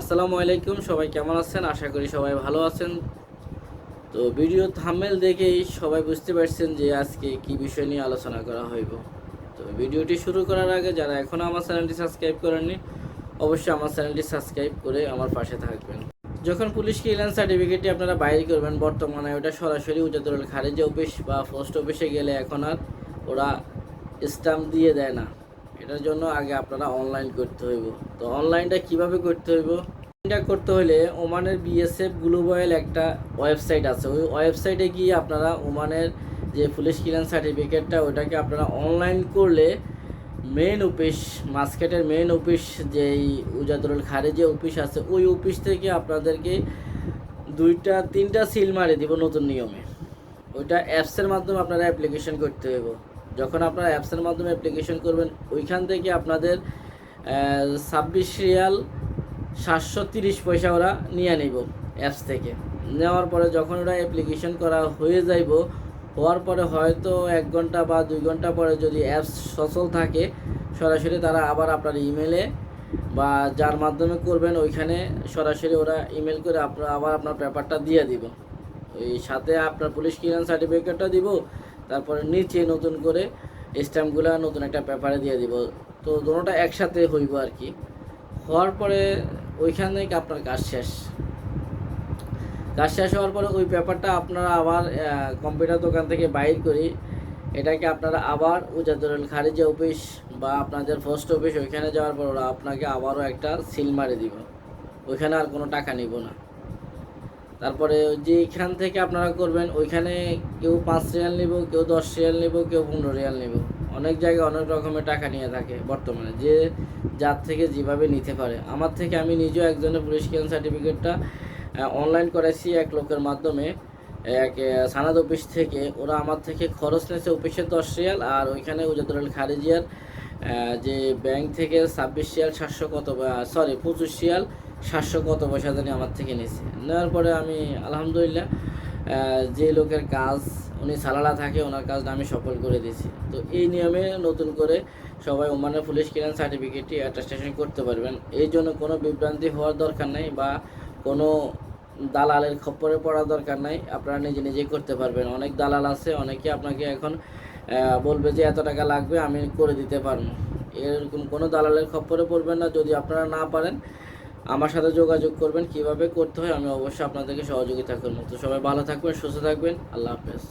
আসসালামু আলাইকুম, সবাই কেমন আছেন? আশা করি সবাই ভালো আছেন। তো ভিডিও থামেল দেখেই সবাই বুঝতে পারছেন যে আজকে কি বিষয় নিয়ে আলোচনা করা হইব। তো ভিডিওটি শুরু করার আগে যারা এখনও আমার চ্যানেলটি সাবস্ক্রাইব করেননি, অবশ্যই আমার চ্যানেলটি সাবস্ক্রাইব করে আমার পাশে থাকবেন। যখন পুলিশ ক্লিয়ারেন্স সার্টিফিকেটটি আপনারা বাইরে করবেন, বর্তমানে ওটা সরাসরি উজাদুল খারিজ অফিস বা পোস্ট অফিসে গেলে এখন আর ওরা স্ট্যাম্প দিয়ে দেয় না। এটার জন্য আগে আপনারা অনলাইন করতে হইব। তো অনলাইনটা কীভাবে করতে হইব? এটা করতে হলে ওমানের বিএসএফ গ্লোবাল একটা ওয়েবসাইট আছে। ওই ওয়েবসাইটে গিয়ে আপনারা ওমানের যে পুলিশ ক্লিয়ারেন্স সার্টিফিকেটটা ওটাকে আপনারা অনলাইন করলে মেন অফিস মার্কেটের মেন অফিস যেই উজাদুল খারে যে অফিস আছে, ওই অফিস থেকে আপনাদেরকে দুইটা, তিনটা সিল মারে দিব নতুন নিয়মে। ওইটা অ্যাপসের মাধ্যমে আপনারা অ্যাপ্লিকেশন করতে হবে যখন আপনারা অ্যাপসের মাধ্যমে অ্যাপ্লিকেশন করবেন, ওইখান থেকে আপনাদের ছাব্বিশ রিয়াল সাতশো তিরিশ পয়সা ওরা নিয়ে নিব অ্যাপস থেকে। নেওয়ার পরে যখন ওরা অ্যাপ্লিকেশন করা হয়ে যাইব, হওয়ার পরে হয়তো এক ঘণ্টা বা দুই ঘণ্টা পরে যদি অ্যাপস সচল থাকে, সরাসরি তারা আবার আপনার ইমেলে বা যার মাধ্যমে করবেন, ওইখানে সরাসরি ওরা ইমেল করে আপনার, আবার আপনার পেপারটা দিয়ে দিব। ওই সাথে আপনার পুলিশ ক্লিয়ারেন্স সার্টিফিকেটটা দিব তারপরে নিচে নতুন করে স্ট্যাম্পগুলো নতুন একটা পেপারে দিয়ে দিব। তো দুটোটা একসাথে হইব আর কি। হওয়ার পরে ওইখানে আপনার কাজ শেষ। কাজ শেষ হওয়ার পরে ওই পেপারটা আপনারা আবার কম্পিউটার দোকান থেকে বাইর করি। এটাকে আপনারা আবার উজাদুল খারিজে অফিস বা আপনাদের পোস্ট অফিস ওইখানে যাওয়ার পর ওরা আপনাকে আবারও একটা সিল মারে দিব। ওইখানে আর কোনো টাকা নিব না। তারপরে যেখান থেকে আপনারা করবেন, ওইখানে কেউ পাঁচ রিয়াল নেব, কেউ দশ রিয়াল নেব, কেউ পনেরো রিয়াল নেব। অনেক জায়গায় অনেক রকমের টাকা নিয়ে থাকে বর্তমানে, যে যার থেকে যেভাবে নিতে পারে। আমার থেকে আমি নিজেও একজনের পুলিশ ক্লিয়ারেন্স সার্টিফিকেটটা অনলাইন করেছি এক লোকের মাধ্যমে। এক সানাদ অফিস থেকে। ওরা আমার থেকে খরচ নিয়েছে অফিসে দশ রিয়াল আর ওইখানে উজাদুল খারিজিয়ার যে ব্যাংক থেকে ছাব্বিশ রিয়াল সাতশো কত সরি পঁচিশ রিয়াল সাতশো কত পয়সা জানি আমার থেকে নিয়েছে নেওয়ার পরে আমি আলহামদুলিল্লাহ যে লোকের কাজ, উনি সালালা থাকে, ওনার কাজটা আমি সফল করে দিয়েছি। তো এই নিয়মে নতুন করে সবাই ওমানের পুলিশ ক্লিয়ারেন্স সার্টিফিকেটটি অ্যাটাস্টেশন করতে পারবেন। এই জন্য কোনো বিভ্রান্তি হওয়ার দরকার নেই বা কোনো দালালের খপ্পরে পড়ার দরকার নাই। আপনারা নিজে নিজেই করতে পারবেন। অনেক দালাল আছে, অনেকে আপনাকে এখন বলবে যে এত টাকা লাগবে, আমি করে দিতে পারব। এরকম কোনো দালালের খপ্পরে পড়বেন না। যদি আপনারা না পারেন আমার সাথে যোগাযোগ করবেন, কীভাবে করতে হয় আমি অবশ্যই আপনাদেরকে সহযোগিতা করব। তো সবাই ভালো থাকবেন, সুস্থ থাকবেন, আল্লাহ হাফেজ।